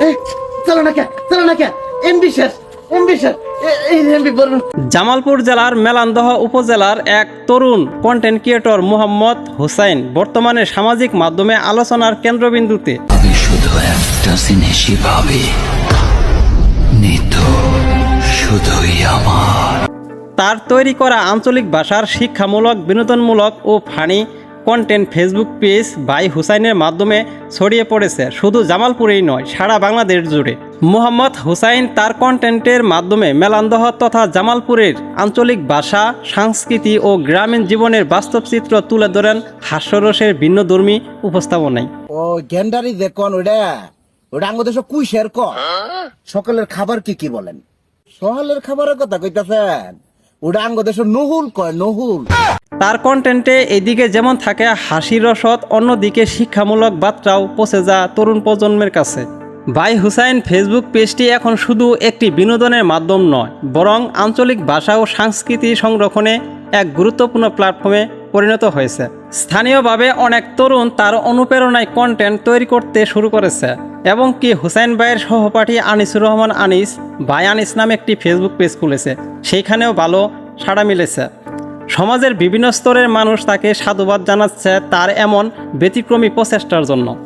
এ, চলো না কে? চলো না কে? এমবি শেষ এমবি শেষ এ- এই এমবি বলুন জামালপুর জেলার মেলান্দহ উপজেলার এক তরুণ কন্টেন্ট ক্রিয়েটর মোহাম্মদ হুসাইন বর্তমানে সামাজিক মাধ্যমে আলোচনার কেন্দ্রবিন্দুতে। আমি শুধু একটা জিনিসই ভাবি? শুধুই আমার। তার তৈরি করা আঞ্চলিক ভাষার শিক্ষামূলক বিনোদনমূলক ও ফানি কন্টেন্ট ফেসবুক পেজ ভাই হুসাইনের মাধ্যমে ছড়িয়ে পড়েছে। শুধু জামালপুরেই নয়, সারা বাংলাদেশ জুড়ে। মোহাম্মদ হুসাইন তার কন্টেন্টের মাধ্যমে মেলান্দহ তথা জামালপুরের আঞ্চলিক ভাষা, সংস্কৃতি ও গ্রামীণ জীবনের বাস্তব চিত্র তুলে ধরেন হাস্যরসের ভিন্নধর্মী উপস্থাপনায়। ও গেন্ডারি দেখুন ওটা ওটা আঙ্গ দেশ কুইশের ক। সকালের খাবার কি কি বলেন? সকালের খাবারের কথা কইতাছেন। ওটা দেশ নহুল কয়, নহুল। তার কন্টেন্টে এদিকে যেমন থাকে হাসির রসদ, অন্যদিকে শিক্ষামূলক বার্তাও পৌঁছে যা তরুণ প্রজন্মের কাছে। ভাই হুসাইন ফেসবুক পেজটি এখন শুধু একটি বিনোদনের মাধ্যম নয়, বরং আঞ্চলিক ভাষা ও সংস্কৃতি সংরক্ষণে এক গুরুত্বপূর্ণ প্ল্যাটফর্মে পরিণত হয়েছে। স্থানীয়ভাবে অনেক তরুণ তার অনুপ্রেরণায় কন্টেন্ট তৈরি করতে শুরু করেছে, এবং কি হুসাইন ভাইয়ের সহপাঠী আনিসুর রহমান আনিস, ভাই আনিস নামে একটি ফেসবুক পেজ খুলেছে সেইখানেও ভালো সাড়া মিলেছে। সমাজের বিভিন্ন স্তরের মানুষ তাকে সাধুবাদ জানাচ্ছে তার এমন ব্যতিক্রমী প্রচেষ্টার জন্য।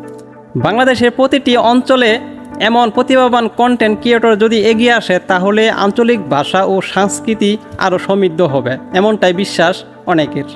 বাংলাদেশের প্রতিটি অঞ্চলে এমন প্রতিভাবান কন্টেন্ট ক্রিয়েটর যদি এগিয়ে আসে, তাহলে আঞ্চলিক ভাষা ও সংস্কৃতি আরও সমৃদ্ধ হবে, এমনটাই বিশ্বাস অনেকের।